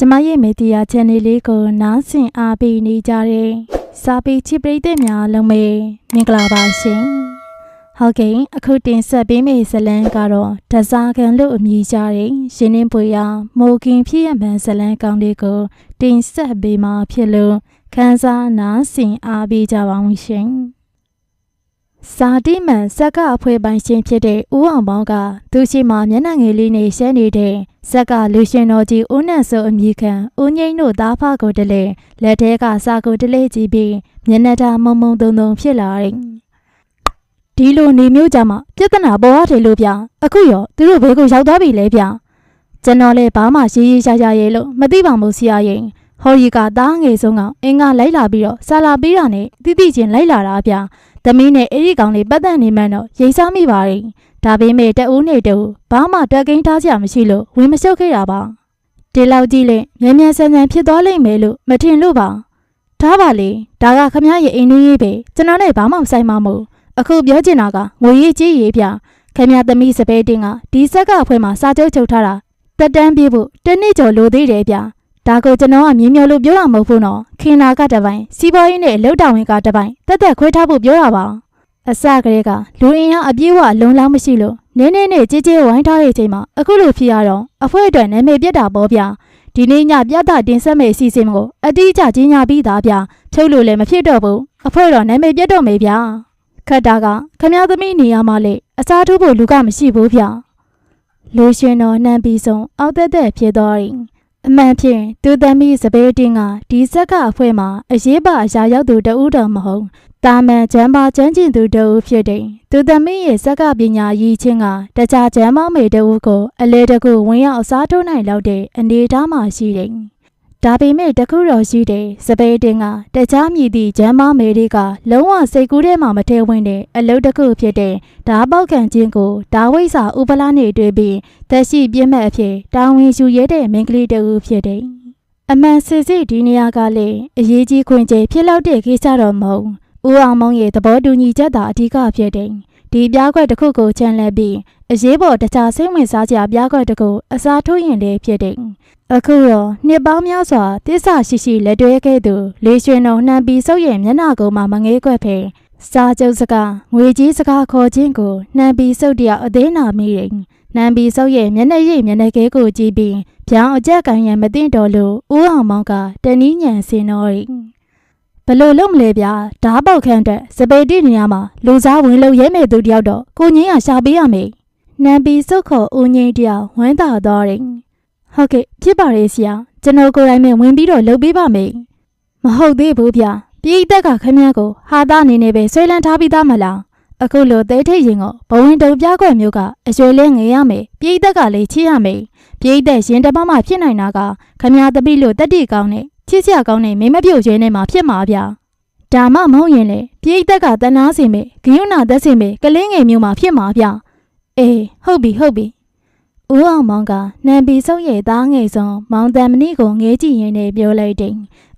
ကျမရဲ့မီဒီယာ channel လေးကိုနားဆင်အားပေးနေကြတဲ့စာပေချစ်ပရိသတ်များလုံးမေမင်္ဂလာပါရှင်။ဟုတ်ကဲ့အခုတင်ဆက်ပေးမယ့်ဇတ်လံကတော့ဒဇာကန်လို့အမည်ကြတဲ့ရှင်နှင်းပွေရမိုကင်ဖြစ်ရမှန်ဇတ်လံကောင်းလေးကိုတင်ဆက်ပေးမှာဖြစ်လို့ခန်းစားနားဆင်အားပေးကြပါဦးရှင်။ ဇာတိမန်ဇက်ကအဖွဲ့ပိုင်ရှင်ဖြစ်တဲ့ဦးအောင်ပေါင်းကသူရှိမှမျက်နှာငယ်လေးနဲ့ရှဲနေတဲ့ဇက်ကလူရှင်တော်ကြီးဦးနတ်စိုးအမည်ခံဦးငိမ့်တို့သားဖကိုတလေလက်ထဲကစာကိုတလေကြည့်ပြီးမျက်နှာတာမုံမုံတုံတုံဖြစ်လာတယ်။ဒီလိုနေမျိုးကြမှာပြဿနာပေါ်ရတယ်လို့ဗျ။အခုရောသူတို့ဘဲကိုရောက်သွားပြီလေဗျ။ကျွန်တော်လည်းဘာမှရေးရေးရှားရှားရေးလို့မသိပါဘူးဆရာရင်ဟော်ရီကသားငယ်ဆုံးကအင်္ဂါလိုက်လာပြီးတော့ဆာလာပြီးတာနဲ့တိတိချင်းလိုက်လာတာဗျ။ သမီးနဲ့အဲ့ဒီကောင်လေးပတ်သက်နေမှန်းတော့ရိတ်စားမိပါရင်ဒါပေမဲ့တဦးနဲ့တဦးဘာမှတက်ကိန်းထားစရာမရှိလို့ဝင်မရှုပ်ခဲ့တာပါဒီလောက်ကြီးလဲမြန်မြန်ဆန်ဆန်ဖြစ်သွားလိမ့်မယ်လို့မထင်လို့ပါဒါပါလေဒါကခမရဲ့အိမ်လေးရေးပဲကျွန်တော်နဲ့ဘာမှမဆိုင်ပါဘူးအခုပြောချင်တာကငွေရေးကြီးရေးပြခမသမီးစပယ်တင်ကဒီဆက်ကအဖွဲ့မှာစာချုပ်ချုပ်ထားတာတက်တန်းပြေးဖို့တစ်နှစ်ကျော်လိုသေးတယ်ဗျ ဒါကိုကျွန်တော်ကမြင်းမျောလို့ပြောတာမဟုတ်ဘူးနော်ခင်နာကတပိုင်းစီးပွားရေးနဲ့အလုပ်တာဝန်ကတပိုင်းတက်တက်ခွဲထားဖို့ပြောတာပါအစကတည်းကလူအင်အားအပြည့်အဝလုံလောက်မရှိလို့နင်းနေနဲ့ကြေးကြေးဝိုင်းထားတဲ့အချိန်မှာအခုလိုဖြစ်ရတော့အဖွဲ့အတွက်နာမည်ပြတ်တာပေါ့ဗျာဒီနေ့ညပြတာတင်ဆက်မယ့်အစီအစဉ်ကိုအတိအကျကြီးညာပြီးသားဗျာဖြုတ်လို့လည်းမဖြစ်တော့ဘူးအဖွဲ့တော့နာမည်ပြတ်တော့မေဗျာခတ်တာကခမ ्या သမီးနေရာမှာလေအစားထိုးဖို့လူကမရှိဘူးဗျာလူရှင်တော်နှမ်းပြီးဆုံးအောက်သက်သက်ဖြစ်သွားရင် အမှန်ဖြင့်သူသမီးစပယ်တင်ကဒီဇက်ကအဖွဲ့မှာအရေးပါအရာရောက်သူတဦးတော်မဟုတ်တာမန်ကျမ်းပါကျမ်းကျင်သူတဦးဖြစ်တယ်သူသမီးရဲ့ဇက်ကပညာရည်ချင်းကတခြားကျမ်းမောင်းမေတဦးကိုအလေတကူဝင်ရောက်အစားထိုးနိုင်လောက်တဲ့အနေအထားမှာရှိတယ် ဒါပေမဲ့တခုတော်ရှိတယ်စပယ်တင်ကတခြားမြည်သည့်ကျမ်းမောင်းမေတွေကလုံးဝစိတ်ကူးထဲမှာမထည့်ဝင်တဲ့အလုပ်တစ်ခုဖြစ်တဲ့ဓာပေါက်ခံခြင်းကိုဓာဝိဆာဥပလာနဲ့တွေ့ပြီးသက်ရှိပြင်းမဲ့အဖြစ်တာဝန်ယူရတဲ့မိန်းကလေးတစ်ဦးဖြစ်တယ်။အမှန်စစ်စစ်ဒီနေရာကလည်းအရေးကြီးခွင့်ကျေဖြစ်လောက်တဲ့ကိစ္စတော့မဟုတ်ဘူး။ဦးအောင်မောင်ရဲ့သဘောတူညီချက်သာအဓိကဖြစ်တယ်။ဒီပြားခွက်တစ်ခုကိုချန်လှပ်ပြီးအရေးပေါ်တခြားစိတ်ဝင်စားစရာပြားခွက်တစ်ခုအစားထိုးရင်လည်းဖြစ်တယ်။ အခုတော့နှစ်ပေါင်းများစွာတစ္ဆာရှိရှိလက်တွဲခဲ့သူလေရွှေနှုံနှံပြီးစုပ်ရဲ့မျက်နှာကိုမှမငေးကွက်ဖဲစားကြုပ်စကားငွေကြီးစကားခေါ်ခြင်းကိုနှံပြီးစုပ်တရအသေးနာမိတယ်။နမ်ဘီဆုပ်ရဲ့မျက်နှာရိပ်မျက်နှာကဲကိုကြည့်ပြီးဗျောင်းအကြက်ကန်ရံမသိတော့လို့ဦးအောင်မောင်ကတနည်းညံစင်တော့ရီဘလို့လုံးမလဲဗျာဓားပေါက်ခန့်အတွက်စပယ်တိနေရာမှာလူစားဝင်လို့ရဲမဲ့သူတယောက်တော့ကိုငင်းရရှာပေးရမယ်နမ်ဘီဆုပ်ခေါ်ဦးငင်းတယောက်ဝမ်းသာတော့ရီ ဟုတ်ကဲ့ဖြစ်ပါရဲ့ဆရာကျွန်တော်ကိုယ်တိုင်ပဲဝင်ပြီးတော့လုပ်ပေးပါမယ်မဟုတ်သေးဘူးဗျာပြည်သက်ကခမည်းကိုဟာသားအနေနဲ့ပဲဆွဲလန်းထားပြီးသားမလားအခုလိုတဲထိတ်ရင်ကိုဘဝင်တုံပြားခွက်မျိုးကအရွယ်လဲငေရမယ်ပြည်သက်ကလည်းချစ်ရမယ်ပြည်သက်ရင်တမမဖြစ်နိုင်တာကခမ ्या တပိလို့တက်တိကောင်းနဲ့ချစ်စရာကောင်းနဲ့မင်းမပြုတ်ရွဲနေမှာဖြစ်မှာဗျာဒါမှမဟုတ်ရင်လေပြည်သက်ကတနာစင်မေဂယုဏသက်စင်မေကလင်းငယ်မျိုးမှာဖြစ်မှာဗျာအေးဟုတ်ပြီဟုတ်ပြီ ဦးအောင်မောင်ကနံပီစုပ်ရဲ့သားငယ်ဆုံးမောင်တန်မဏိကိုငဲကြည့်ရင်လည်းပြောလိုက်တယ်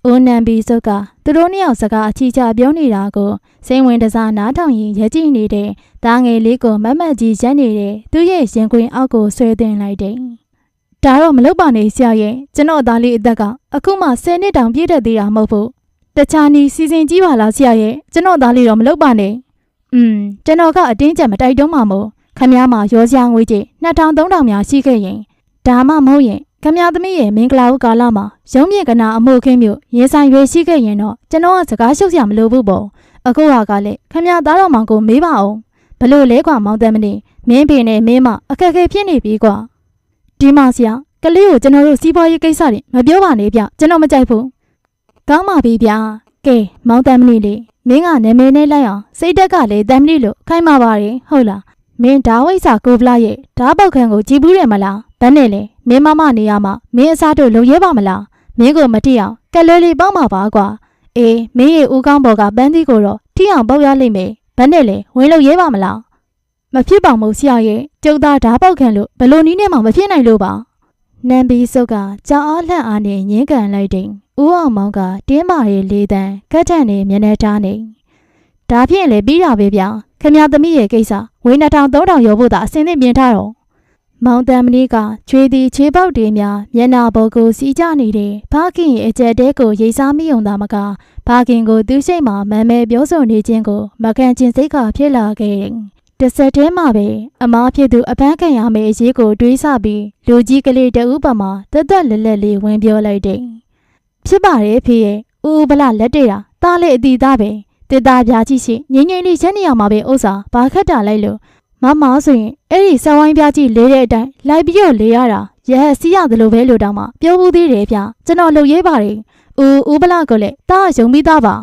ဦးနံပီစုပ်ကသူတို့နှစ်ယောက်စကားအချီချပြောနေတာကိုစိန်ဝင်တစားနားထောင်ရင်ရကြည့်နေတဲ့သားငယ်လေးကိုမတ်မတ်ကြီးရက်နေတဲ့သူ့ရဲ့ရင်ခွင်အောက်ကိုဆွဲတင်လိုက်တယ်။ဒါတော့မလုပ်ပါနဲ့ဆရာရဲ့ကျွန်တော်သားလေးအသက်ကအခုမှ10နှစ်တောင်ပြည့်တဲ့သေးတာမဟုတ်ဘူး။တခြားနီးစီစဉ်ကြည့်ပါလားဆရာရဲ့ကျွန်တော်သားလေးတော့မလုပ်ပါနဲ့။อืมကျွန်တော်ကအတင်းကျပ်မတိုက်တွန်းမှာမို့ ခမည်းမရောစရာငွေကြီး2000 3000များရှိခဲ့ရင်ဒါမှမဟုတ်ရင်ခမည်းသမီးရဲ့မင်္ဂလာဥကာလမှာရုံးမြင့်ကနာအမှုခင်းမျိုးရေဆိုင်ရွေရှိခဲ့ရင်တော့ကျွန်တော်ကစကားရှုပ်စရာမလိုဘူးပေါ့။အခုဟာကလည်းခမရသားတော်မောင်ကိုမေးပါအောင်ဘလို့လဲကွာမောင်တယ်မနေမင်းဖေနဲ့မင်းမအခက်အခဲဖြစ်နေပြီကွာဒီမဆရာကလေးကိုကျွန်တော်တို့စီးပွားရေးကိစ္စတွေမပြောပါနဲ့ဗျကျွန်တော်မကြိုက်ဘူးကောင်းပါပြီဗျာကဲမောင်တယ်မနေလေမင်းကနာမည်နဲ့လိုက်အောင်စိတ်တက်ကလည်းတမ်မဏိလို့ခိုင်းပါပါတယ်ဟုတ်လား မင်းဓာဝိဆာကိုဗလာရဲ့ဓာပောက်ခန့်ကိုကြည်ဘူးတယ်မလားဘန်းနဲ့လေမင်းမမနေရမှာမင်းအစားတို့လုံရဲပါမလားမင်းကိုမတိအောင်ကလွဲလေးပေါင်းပါပါကွာအေးမင်းရဲ့ဦးကောင်းဘော်ကပန်းသီးကိုတော့ထိအောင်ပေါက်ရလိမ့်မယ်။ဘယ်နဲ့လဲဝင်လို့ရဲပါမလား။မဖြစ်ပါဘူးဆရာရဲ့ကျုပ်သားဓာပေါက်ခံလို့ဘလို့နီးနဲ့မှမဖြစ်နိုင်လို့ပါ။နန်ဘီစုပ်ကကြောင်အားလှန့်အားနဲ့ငင်းကန်လိုက်တယ်။ဦးအောင်မောင်ကတင်းမာရဲ့လေးတန်းကတ်ထန်နဲ့မျက်နှာထားနေ။ ဒါဖြင့်လေပြီးတာပဲဗျာ။ခမရသမီးရဲ့ကိစ္စဝေး2000 3000ရောဖို့သာအစင်းသင့်ပြင်ထားတော့မမောင်တန်မနီကချွေသည်ခြေပေါက်တွေများမျက်နာပေါ်ကိုစီးကြနေတယ်။ဘာခင်ရဲ့အကြက်တဲကိုရိတ်စားမိုံသာမကဘာခင်ကိုသူ့ရှိတ်မှာမန်မဲပြောဆိုနေခြင်းကိုမခံချင်စိတ်ကဖြစ်လာခဲ့တယ်။တစ်ဆက်တည်းမှာပဲအမားဖြစ်သူအပန်းခံရမယ့်အရေးကိုတွေးဆပြီးလူကြီးကလေးတဦးပါမှာတက်တက်လက်လက်လေးဝင်ပြောလိုက်တယ်။ဖြစ်ပါတယ်ဖေရဲ့ဦးဦးဗလာလက်တေတာတားလေအတီသားပဲ တစ်သားပြားကြည့်ရှိငိမ့်ငိမ့်လေးရက်နေရမှာပဲဥစ္စာဘာခက်တာလိုက်လို့မမဆိုရင်အဲ့ဒီဆက်ဝိုင်းပြကြီးလေးတဲ့အတိုင်းလိုက်ပြီးတော့လေးရတာရဟစီးရတယ်လို့ပဲလို့တောင်းမှပြောဘူးသေးတယ်ဗျကျွန်တော်လုပ်ရေးပါတယ်ဦးဦးပလာကိုလည်းတားယုံပြီးသားပါ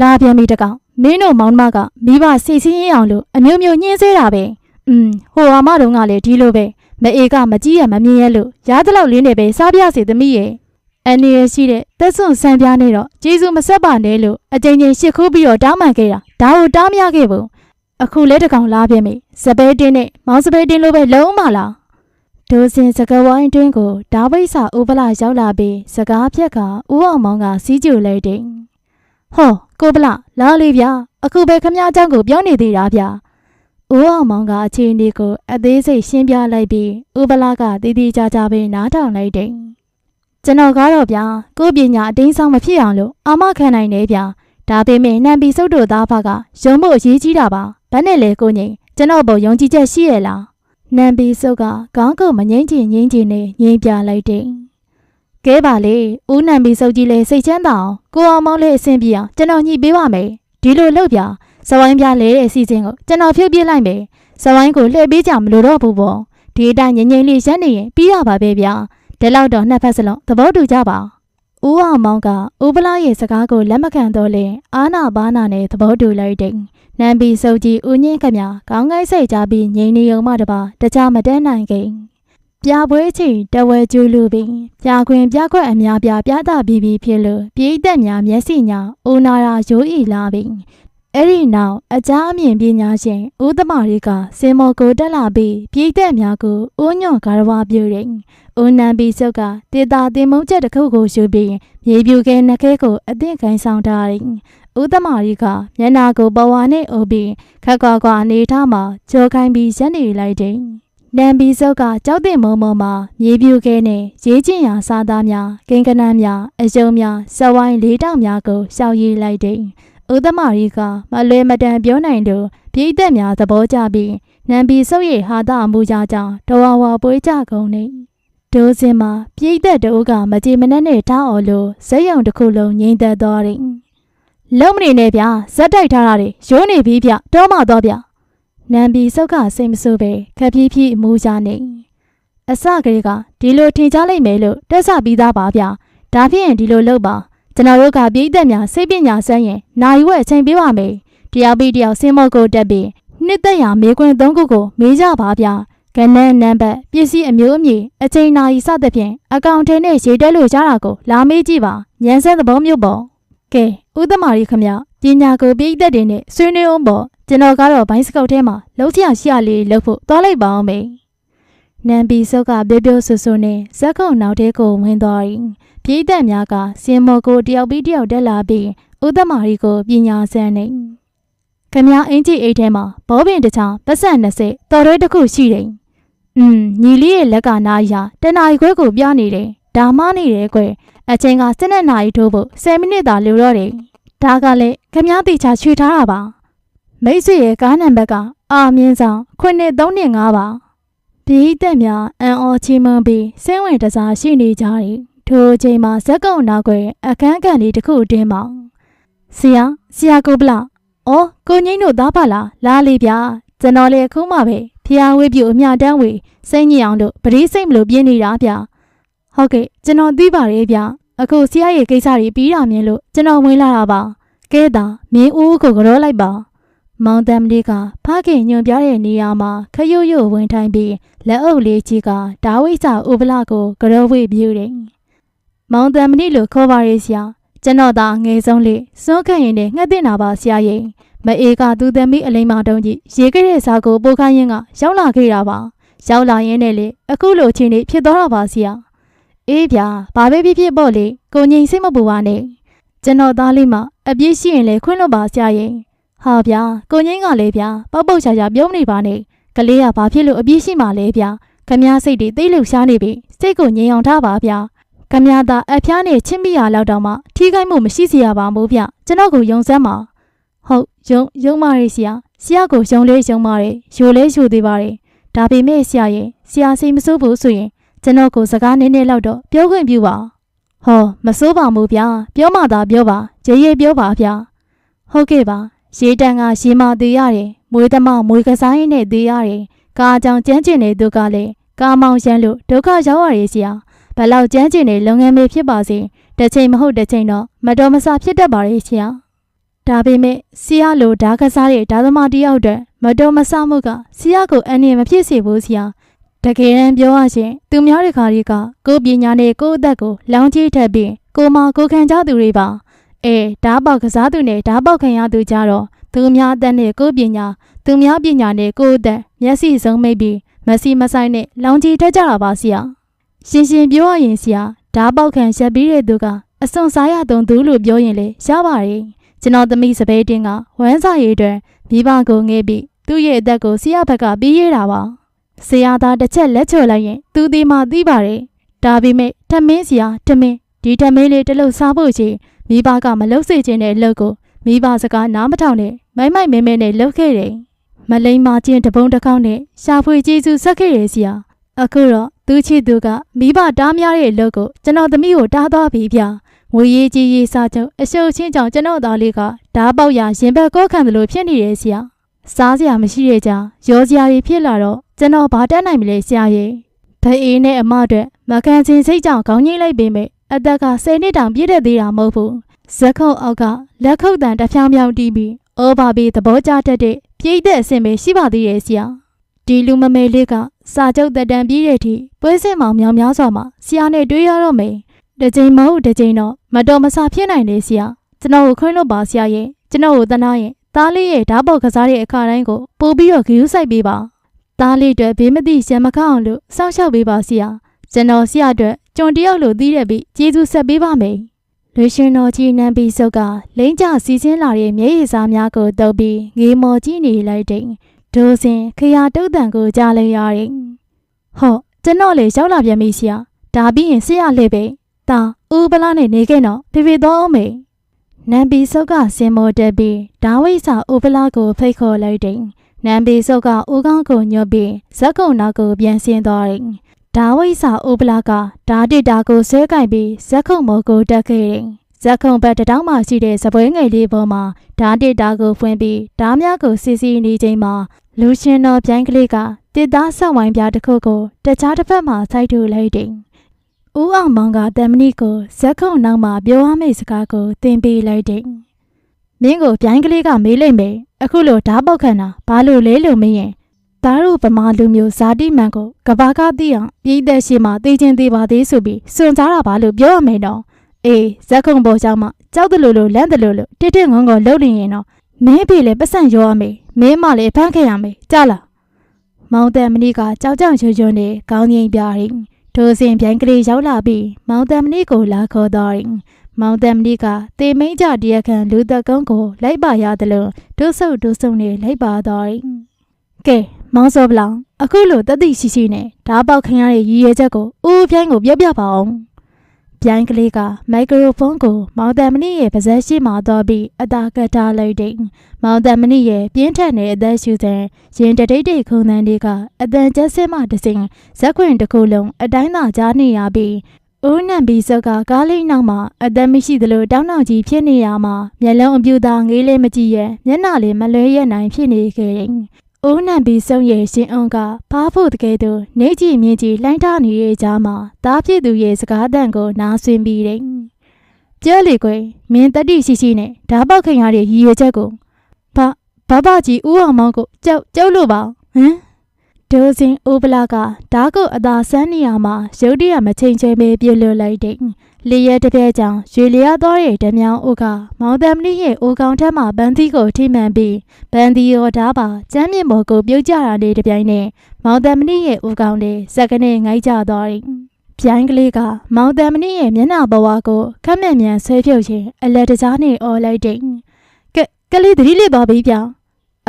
လာပြန်ပြီတကောင်မင်းတို့မောင်နှမကမိဘစိတ်ဆင်းရဲအောင်လို့အမျိုးမျိုးညှင်းဆဲတာပဲอืมဟိုအမတုံးကလည်းဒီလိုပဲမအေကမကြည့်ရမမြင်ရလို့ရားတလောက်လေးနဲ့ပဲစားပြစေသမီးရဲ့ အန်ရရှိတဲ့သက်စွန်ဆန်ပြားနေတော့ကျေးဇူးမဆက်ပါနဲ့လို့အကြိမ်ကြိမ်ရှစ်ခိုးပြီးတော့တောင်းပန်ခဲ့တာဒါကိုတောင်းမရခဲ့ဘူးအခုလဲတကောင်လာပြန်ပြီစပယ်တင်းနဲ့မောင်စပယ်တင်းလိုပဲလုံးမလားဒိုစင်စကဝိုင်းတွင်းကိုဒါဝိဆာဥပလာရောက်လာပြီးစကားဖြက်ကဦးအောင်မောင်ကစီးကြူလိုက်တယ်ဟောကိုပလာလာလေဗျာအခုပဲခမည်းအကြောင်းကိုပြောနေသေးတာဗျာဦးအောင်မောင်ကအခြေအနေကိုအသေးစိတ်ရှင်းပြလိုက်ပြီးဥပလာကတည်တည်ကြကြပဲနားထောင်လိုက်တယ် ကျွန်တော်ကတော့ဗျာကိုယ့်ပညာအတင်းဆောင်မဖြစ်အောင်လို့အာမခံနိုင်တယ်ဗျာဒါပေမဲ့နှံပီစုတ်တို့သားဖကယုံဖို့အရေးကြီးတာပါ။ဘာနဲ့လဲကိုငိန်ကျွန်တော်ဘုံယုံကြည်ချက်ရှိရဲ့လား။နှံပီစုတ်ကခေါင်းကိုမငိမ့်ချင်ငိမ့်ချင်နဲ့ငိမ့်ပြလိုက်တယ်။ကဲပါလေဦးနှံပီစုတ်ကြီးလေစိတ်ချမ်းသာအောင်ကိုအောင်မောင်းလေးအဆင်ပြေအောင်ကျွန်တော်ညှိပေးပါမယ်။ဒီလိုလုပ်ပြစဝိုင်းပြလေတဲ့အစီအစဉ်ကိုကျွန်တော်ဖြုတ်ပြလိုက်မယ်။စဝိုင်းကိုလှည့်ပေးကြမလို့တော့ဘူးပေါ့။ဒီအတိုင်းငိမ့်ငိမ့်လေးရက်နေရင်ပြီးရပါပဲဗျာ။ ဒီလောက်တော့နှစ်ဖက်စလုံးသဘောတူကြပါ။ဦးအောင်မောင်ကဦးပလာရဲ့စကားကိုလက်မခံတော့လဲအာနာဘာနာနဲ့သဘောတူလိုက်တယ်။နမ်ပီစုပ်ကြီးဦးညင်းခမခေါင်းကိုက်စိတ်ကြပြီးငိန်နေုံမှတပါတခြားမတန်းနိုင်ခင်။ပြပွဲချိန်တဝဲကျူးလူပင်ပြခွင်ပြခွက်အများပြပြတာပြီးပြီးဖြစ်လို့ပြေးသက်များမျက်စိညာအိုနာရာရိုးဤလာပင် အဲ့ဒီနောက်အကြအမြင်ပညာရှင်ဦးသမရီကစင်မော်ကိုတက်လာပြီးပြေးသက်များကိုဦးညွန့်ကာရဝပြုတယ်။ဦးနံပီစုပ်ကတေတာတင်မုံချက်တစ်ခုကိုယူပြီးမြေပြူခဲနှခဲကိုအသင့်ခိုင်းဆောင်ထားတယ်။ဦးသမရီကမျက်နာကိုပဝါနဲ့အုပ်ပြီးခက်ကွာကွာအနေထားမှာကြောခိုင်းပြီးရက်နေလိုက်တယ်။နံပီစုပ်ကကြောက်တဲ့မုံမုံမှာမြေပြူခဲနဲ့ရေးကျင်ရာစားသားများကိန်းကနန်းများအယုံများစဝိုင်းလေးတောင်များကိုရှောက်ရည်လိုက်တယ်။ ဦးသမရီကမလွဲမတန်ပြောနိုင်လို့ပြည်သက်များသဘောကျပြီးနံပီစုပ်ရဲ့ဟာတာမူကြကြောင်းတဝါဝါပွဲကြကုန်နေဒိုးစင်မှာပြည်သက်တအုပ်ကမကြည်မနှက်နဲ့ထားအောင်လို့ဇက်ရုံတစ်ခုလုံးငိမ့်သက်သွားတယ်လုံးမနေနဲ့ဗျာဇက်တိုက်ထားတာတွေရိုးနေပြီဗျတော့မှတော့ဗျနံပီစုပ်ကစိတ်မဆိုးပဲခက်ဖြည်းဖြည်းမူကြနေအစကလေးကဒီလိုထင်ကြလိမ့်မယ်လို့တက်ဆပြီးသားပါဗျဒါဖြင့်ဒီလိုလုပ်ပါ ကျွန်တော်တို့ကပြည်သက်များစိတ်ပညာစမ်းရင်နိုင်ဝဲအချိန်ပေးပါမယ်။တရားပြီးတရားစင်မော့ကိုတက်ပြီးနှစ်သက်ရာမေကွန်းသုံးခုကိုမေးကြပါဗျ။ကနန်းနံပါတ်ပစ္စည်းအမျိုးအမည်အချိန်နာရီစသဖြင့်အကောင့်ထဲနဲ့ရေးတက်လို့ရတာကိုလာမေးကြည့်ပါ။ညံစဲသဘောမျိုးပေါ့။ကဲဥသမရီခမပညာကိုပြည်သက်တွေနဲ့ဆွေးနွေးအောင်ပေါ့ကျွန်တော်ကတော့ဘိုင်းစကောက်ထဲမှာလုံးချရရှိရလေးလှုပ်ဖို့သွားလိုက်ပါအောင်မေ။နန်ပီစုပ်ကပြောပြောဆူဆူနဲ့ဇက်ခုံနောက်ထဲကိုဝင်သွား၏ ပြည်သက်များကစင်မော်ကိုတယောက်ပြီးတယောက်တက်လာပြီးဥသမရီကိုပညာဆန်းနေခမအင်ကြီးအိတ်ထဲမှာဘောပင်တစ်ချောင်းပတ်ဆက်20တော်ရဲတစ်ခုရှိတယ်။อืมညီလေးရဲ့လက်ကနားရတနာရီခွဲကိုပြနေတယ်။ဒါမှနေတယ်ကွယ်အချိန်က7နှစ်နာရီထိုးဖို့10မိနစ်သာလိုတော့တယ်။ဒါကလည်းခမတိချာချွေထားတာပါ။မိတ်ဆွေရဲ့ကားနံပါတ်ကအာမြင့်ဆောင်9325ပါ။ပြည်သက်များအန်အော်ချီမွန်ပြီးစင်းဝင်တစားရှိနေကြတယ်။ ထိုအချိန်မှာဇက်ကုံနောက်ွယ်အခန်းကန်လေးတစ်ခုတင်းမောင်ဆရာဆရာကိုပလအော်ကိုငိမ့်တို့သားပါလားလာလေဗျာကျွန်တော်လေအခုမှပဲဖျားဝေးပြူအမြတန်းဝေစိတ်ညစ်အောင်လို့ပရိစိတ်မလို့ပြင်းနေတာဗျာဟုတ်ကဲ့ကျွန်တော်သိပါတယ်ဗျာအခုဆရာရဲ့ကိစ္စတွေပြီးတာမြင်လို့ကျွန်တော်ဝင်လာတာပါကဲတာမင်းဦးကိုကြောလိုက်ပါမောင်တမ်လေးကဖခင်ညွန်ပြတဲ့နေရာမှာခရွတ်ရွတ်ဝင်ထိုင်ပြီးလက်အုပ်လေးကြီးကဓာဝိစာဥပလကိုကြောဝေပြူတယ် မောင်တမ်မဏိလို့ခေါ်ပါရဲ့ဆရာကျွန်တော်သာငယ်ဆုံးလေးစွန့်ခတ်ရင်နဲ့ငှက်တင်တာပါဆရာရဲ့မအေးကသူ့သမီးအလိမ္မာတုံးကြီးရေခဲ့တဲ့စာကိုပိုးခိုင်းရင်းကရောက်လာခဲ့တာပါရောက်လာရင်းနဲ့လေအခုလိုအချိန်လေးဖြစ်သွားတာပါဆရာအေးဗျာဘာပဲဖြစ်ဖြစ်ပေါ့လေကိုငိန်စိတ်မပူပါနဲ့ကျွန်တော်သားလေးမှအပြည့်ရှိရင်လေခွင့်လွတ်ပါဆရာရဲ့ဟာဗျာကိုငိန်ကလည်းဗျာပောက်ပုတ်ချာချာပြုံးနေပါနဲ့ကလေးကဘာဖြစ်လို့အပြည့်ရှိမှလဲဗျာခမည်းစိတ်တွေသိလှုပ်ရှားနေပြီစိတ်ကိုငြိမ်အောင်ထားပါဗျာ ခမည်းသားအဖျားနဲ့ချစ်မိရလောက်တောင်မှထိခိုက်မှုမရှိစေရပါဘူးဗျကျွန်တော်ကိုယုံစမ်းပါဟုတ်ယုံယုံပါရဲ့ဆရာဆရာကိုယုံလေးယုံပါတယ်ယိုလေးယိုသေးပါတယ်ဒါပေမဲ့ဆရာရဲ့ဆရာစိတ်မစိုးဘူးဆိုရင်ကျွန်တော်ကိုစကားနည်းနည်းလောက်တော့ပြောခွင့်ပြုပါဟောမစိုးပါဘူးဗျာပြောမှသာပြောပါကြေးရပြောပါဗျာဟုတ်ကဲ့ပါရေတန်ကရေမာသေးရတယ်မွေးသမမွေးကစားရင်းနဲ့သေးရတယ်ကားကြောင်ကျန်းကျင်တဲ့သူကလည်းကားမောင်ရမ်းလို့ဒုက္ခရောက်ရရဲ့ဆရာ ဘယ်လောက်ကျန်းကျင်တဲ့လုပ်ငန်းမေဖြစ်ပါစေတစ်ချိန်မဟုတ်တစ်ချိန်တော့မတော်မဆဖြစ်တတ်ပါရဲ့ဆရာဒါပေမဲ့ဆရာလိုဓာကစားတဲ့ဓာသမားတယောက်အတွက်မတော်မဆမှုကဆရာကိုအနည်းမဖြစ်စေဘူးဆရာတကယ်တမ်းပြောရရင်သူများတဲ့ခါတွေကကိုယ်ပညာနဲ့ကိုယ်အသက်ကိုလောင်းကြီးထပ်ပြီးကိုမကိုခံကြသူတွေပါအဲဓာပေါက်ကစားသူနဲ့ဓာပေါက်ခံရသူကြတော့သူများအသက်နဲ့ကိုယ်ပညာသူများပညာနဲ့ကိုယ်အသက်မျက်စိစုံမိတ်ပြီးမစီမဆိုင်နဲ့လောင်ကြီးထက်ကြတာပါဆရာ ရှင်းရှင်းပြောရရင်ဆရာဓာပေါက်ခံရက်ပြီးတဲ့သူကအစွန်စားရတုံသူလို့ပြောရင်လေရပါတယ်ကျွန်တော်သမီးစပယ်တင်ကဝမ်းစာရည်အတွက်မိဘကိုငဲပြီးသူ့ရဲ့အသက်ကိုဆရာဘက်ကပြီးရတာပါဆရာသားတစ်ချက်လက်ချော်လိုက်ရင်သူဒီမှသိပါတယ်ဒါပေမဲ့ထမင်းဆရာထမင်းဒီထမင်းလေးတစ်လုံးစားဖို့ရှိမိဘကမလုပ်စေချင်တဲ့အလုပ်ကိုမိဘစကားနားမထောင်နဲ့မိုက်မိုက်မဲမဲနဲ့လုပ်ခဲ့တယ်မလိမ္မာချင်းတပုံတစ်ခေါက်နဲ့ရှာဖွေကျေးဇူးဆက်ခဲ့ရစီယာ အခုတော့သူချစ်သူကမိဘတားများတဲ့အလုပ်ကိုကျွန်တော်သမီးကိုတားသွားပြီဗျာငွေရေးကြီးရေးစားချုပ်အရှုပ်ချင်းကြောင့်ကျွန်တော်သားလေးကဓာပေါက်ရရင်ဘက်ကောခံတယ်လို့ဖြစ်နေတယ်ဆရာစားစရာမရှိတဲ့ကြောင်ရောစရာတွေဖြစ်လာတော့ကျွန်တော်ဘာတက်နိုင်မလဲဆရာရဲ့ဖအေးနဲ့အမအတွက်မကန်စင်စိတ်ကြောင့်ခေါင်းငိမ့်လိုက်ပေမဲ့အသက်က10နှစ်တောင်ပြည့်တဲ့သေးတာမဟုတ်ဘူးဇက်ခုံအောက်ကလက်ခုပ်တန်တစ်ဖြောင်းဖြောင်းတီးပြီးအိုးပါပြီးသဘောကျတတ်တဲ့ပြိတ်တဲ့အဆင်ပဲရှိပါသေးရဲ့ဆရာဒီလူမမေလေးက စာချုပ်တက်တန်ပြီးတဲ့အထိပွဲစင်မောင်များများစွာမှာဆရာနဲ့တွေ့ရတော့မယ်တစ်ချိန်မဟုတ်တစ်ချိန်တော့မတော်မဆဖြစ်နိုင်လေဆရာကျွန်တော်ကိုခွင့်လို့ပါဆရာရဲ့ကျွန်တော်ကိုတနာရဲ့သားလေးရဲ့ဓာတ်ပေါ်ကစားတဲ့အခါတိုင်းကိုပို့ပြီးတော့ဂယူးဆိုင်ပေးပါသားလေးတွေဘေးမသိရှမ်းမကောက်အောင်လို့စောင့်ရှောက်ပေးပါဆရာကျွန်တော်ဆရာအတွက်ကျွန်တယောက်လိုသိတဲ့ပြီးကျေးဇူးဆက်ပေးပါမယ်လူရှင်တော်ကြီးနန်းပြီးစုပ်ကလိမ့်ကြစီစင်းလာတဲ့မျက်ရည်စားများကိုတုပ်ပြီးငေးမော်ကြည့်နေလိုက်တဲ့ ဒိုစင်ခရတုတ်တန်ကိုကြားလိုက်ရတယ်။ဟော့ကျွန်တော်လေရောက်လာပြန်ပြီဆရာ။ဒါပြီးရင်ဆရာလှည့်ပဲ။တာဦးပလားနဲ့နေခဲ့တော့ဖေဖေတော့အောင်မေ။နန်းပြီးစုပ်ကစင်မော်တက်ပြီးဓာဝိစာဦးပလားကိုဖိတ်ခေါ်လိုက်တဲ့နန်းပြီးစုပ်ကဦးကောင်းကိုညွတ်ပြီးဇက်ကုံနောက်ကိုပြန်ဆင်းသွားတယ်။ဒါဝိစာအိုပလာကဓာတစ်တာကိုဆွဲကင်ပြီးဇက်ခုံမော်ကိုတက်ခဲ့တယ်။ ဇက်ခုံဘက်တတောင်းမှရှိတဲ့စပွဲငယ်လေးပေါ်မှာဓာတစ်တာကိုဖွင့်ပြီးဓာများကိုစီစီနေချိန်မှာလူရှင်တော်ပြိုင်းကလေးကတစ်သားဆောက်ဝိုင်းပြတစ်ခုကိုတခြားတစ်ဖက်မှာစိုက်ထုတ်လိုက်တယ်။ဦးအောင်မောင်ကတမဏိကိုဇက်ခုံနောက်မှာပြောရမယ့်စကားကိုသင်ပေးလိုက်တယ်။မင်းကိုပြိုင်းကလေးကမေးလိုက်မယ်။အခုလိုဓာပေါက်ခံတာဘာလို့လဲလို့မင်းရင်သားတို့ဗမာလူမျိုးဇာတိမန်ကိုကဘာကသိအောင်ပြည်သက်ရှိမှသိချင်းသေးပါသေးဆိုပြီးစွန့်စားတာပါလို့ပြောရမယ်တော့ အေးဇက်ခုံပေါ်ကြောင့်မှကြောက်တယ်လို့လို့လန့်တယ်လို့လို့တစ်တစ်ငုံငုံလှုပ်နေရင်တော့မင်းဖေလည်းပတ်စံရောရမယ်မင်းမလည်းဖမ်းခဲ့ရမယ်ကြားလားမောင်တန်မဏိကကြောက်ကြောက်ရွံ့ရွံ့နဲ့ကောင်းငိမ့်ပြရင်ထိုစဉ်ပြိုင်ကလေးရောက်လာပြီးမောင်တန်မဏိကိုလာခေါ်တော့ရင်မောင်တန်မဏိကတေမိန်ကြတရခံလူသက်ကုန်းကိုလိုက်ပါရတယ်လို့ဒုဆုပ်ဒုဆုပ်နဲ့လိုက်ပါတော့ရင်ကဲမောင်စောပလောင်အခုလိုတတိရှိရှိနဲ့ဓာပေါက်ခင်ရတဲ့ရည်ရွယ်ချက်ကိုဦးပြိုင်းကိုပြောပြပါအောင် ပြိုင်းကလေးကမိုက်ခရိုဖုန်းကိုမောင်တန်မဏိရဲ့ပါဇက်ရှိမှတော့ပြီးအသာကထားလိုက်တဲ့မောင်တန်မဏိရဲ့ပြင်းထန်တဲ့အသက်ရှူတဲ့ရင်တတိတ်တိတ်ခုံတန်းလေးကအတန်ကျက်စစ်မှတစင်ဇက်ခွင်တစ်ခုလုံးအတိုင်းသာကြားနေရပြီးဦးနံဘီစောကကားလေးနောက်မှာအသက်မရှိသလိုတောင်းတောင်ကြီးဖြစ်နေရမှာမျက်လုံးအပြူသားငေးလေးမကြည့်ရဲ့မျက်နှာလေးမလွဲရနိုင်ဖြစ်နေခဲ့တယ်။ ဦးနံဘီဆုံးရဲ့ရှင်အောင်ကဘာဖို့တကယ်တော့နေကြည့်မြင်ကြည့်လှိုင်းထားနေတဲ့ကြားမှာတားဖြစ်သူရဲ့စကားတန်ကိုနားဆွင့်ပြီးတယ်။ပြောလေကွယ်မင်းတတိရှိရှိနဲ့ဓာပေါက်ခင်ရတဲ့ရည်ရွယ်ချက်ကိုဘာဘာဘာကြီးဦးအောင်မောင်ကိုကြောက်ကြောက်လို့ပါဟမ်ဒိုစင်အိုပလာကဓာကုတ်အသာဆန်းနေရမှာရုတ်တရက်မချိန်ချဲပဲပြလွတ်လိုက်တဲ့ လေရဲတစ်ပြဲကြောင်ရွေလျားသောတဲ့ဓမြောင်အိုကမောင်တမ်မဏိရဲ့အိုကောင်ထက်မှဗန်သီကိုထိမှန်ပြီးဗန်သီရောဓာပါကျမ်းမြင့်ပေါ်ကိုပြုတ်ကျတာလေးတစ်ပြိုင်နဲ့မောင်တမ်မဏိရဲ့အိုကောင်လေးစက်ကနေငိုက်ကြသွားတယ်ပြိုင်းကလေးကမောင်တမ်မဏိရဲ့မျက်နှာဘဝကိုခက်မဲ့မြန်ဆွဲဖြုတ်ခြင်းအလက်တကြားနဲ့အော်လိုက်တဲ့ကကလေးသတိလစ်သွားပြီပြောင်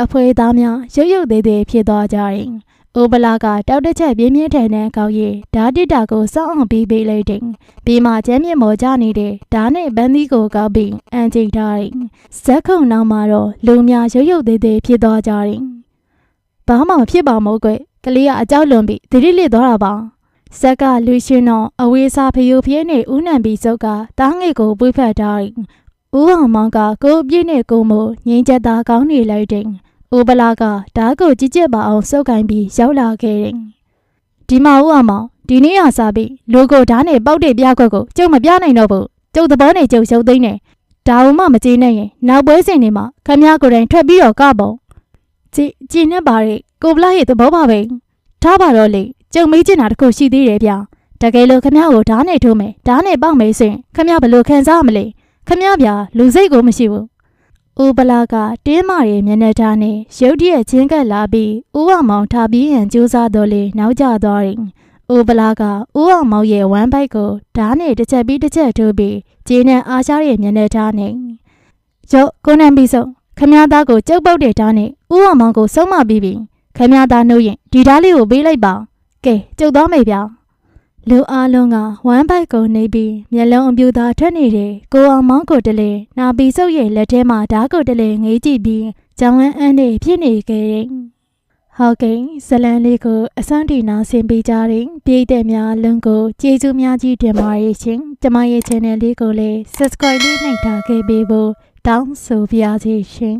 အဖွဲသားများရုပ်ရုပ်သေးသေးဖြစ်သွားကြတယ် အိုပလာကတောက်တစ်ချက်ပြင်းပြင်းထန်ထန်ကောက်ရည်ဓာတစ်တာကိုစောင်းအောင်ပြီးပေးလိုက်တယ်။ပြီးမှကျမ်းမြင့်မော်ကြနေတဲ့ဓာနဲ့ပန်းသီးကိုကောက်ပြီးအန်ကျိတ်ထားတယ်။ဇက်ခုံနောက်မှာတော့လူများရုပ်ရုပ်သေးသေးဖြစ်သွားကြတယ်။ဘာမှမဖြစ်ပါမို့ကွကလေးကအကြောက်လွန်ပြီးသတိလစ်သွားတာပါ။ဇက်ကလူရှင်တော့အဝေးစားဖျိုးဖျဲနဲ့ဦးနံပြီးစုပ်ကတားငယ်ကိုပွေးဖက်ထားတယ်။ဦးအောင်မောင်ကကိုအပြည့်နဲ့ကိုမို့ငင်းချက်သားကောင်းနေလိုက်တယ်။ အိုပလာကဓာတ်ကိုကြည့်ကြက်ပါအောင်စုပ်ကိုင်းပြီးရောက်လာခဲ့တယ်။ဒီမှာဦးအောင်မောင်ဒီနေ့ဟာစားပြီးလူကိုဓာတ်နဲ့ပေါက်တဲ့ပြခွက်ကိုကျုံမပြနိုင်တော့ဘူး။ကျုပ်သဘောနဲ့ကျုံရှုံသိမ့်နေ။ဒါမှမကြည့်နိုင်ရင်နောက်ပွဲစဉ်တွေမှာခမည်းကိုယ်တိုင်ထွက်ပြီးတော့ကပေါ့။ကြည်ကြည်နဲ့ပါတဲ့ကိုပလာရဲ့သဘောပါပဲ။ထားပါတော့လေကျုံမေးချင်တာတစ်ခုရှိသေးတယ်ဗျ။တကယ်လို့ခမည်းကိုဓာတ်နဲ့ထိုးမယ်ဓာတ်နဲ့ပေါက်မယ်ဆိုရင်ခမည်းဘယ်လိုခံစားမလဲ။ခမည်းဗျာလူစိတ်ကိုမရှိဘူး။ ဦးပလာကတင်းမာရဲ့မျက်နှာသားနဲ့ရုတ်တရက်ချင်းကပ်လာပြီးဦးအောင်မောင်ထားပြီးရန်ကြိုးစားတော့လေနောက်ကျသွားတယ်။ဦးပလာကဦးအောင်မောင်ရဲ့ဝမ်းပိုက်ကိုဓာတ်နဲ့တစ်ချက်ပြီးတစ်ချက်ထိုးပြီးဂျင်းနဲ့အားရှားရဲ့မျက်နှာသားနဲ့ရော့ကိုနံပြီးဆုံးခမည်းသားကိုကြုတ်ပုတ်တဲ့ဓာတ်နဲ့ဦးအောင်မောင်ကိုဆုံးမပြီးပြီခမည်းသားနှုတ်ရင်ဒီဓာတ်လေးကိုပေးလိုက်ပါကဲကြုတ်သွားမေဗျာ လူအားလုံးကဝမ်းပိုက်ကိုနှိပ်ပြီးမျက်လုံးအပြူသားထွက်နေတဲ့ကိုအောင်မောင်ကိုတလေနာပီစုပ်ရဲ့လက်ထဲမှာဓာတ်ကိုတလေငေးကြည့်ပြီးကြောင်ဝမ်းအန်းနေဖြစ်နေခဲ့တယ်ဟုတ်ကဲ့ဇလန်လေးကိုအစမ်းတီနာဆင်ပေးကြတဲ့ပြည်သက်များလုံးကိုကျေးဇူးများကြီးတင်ပါတယ်ရှင်ကျမရဲ့ channel လေးကိုလည်း subscribe လေးနှိပ်ထားခဲ့ပေးဖို့တောင်းဆိုပါရစေရှင်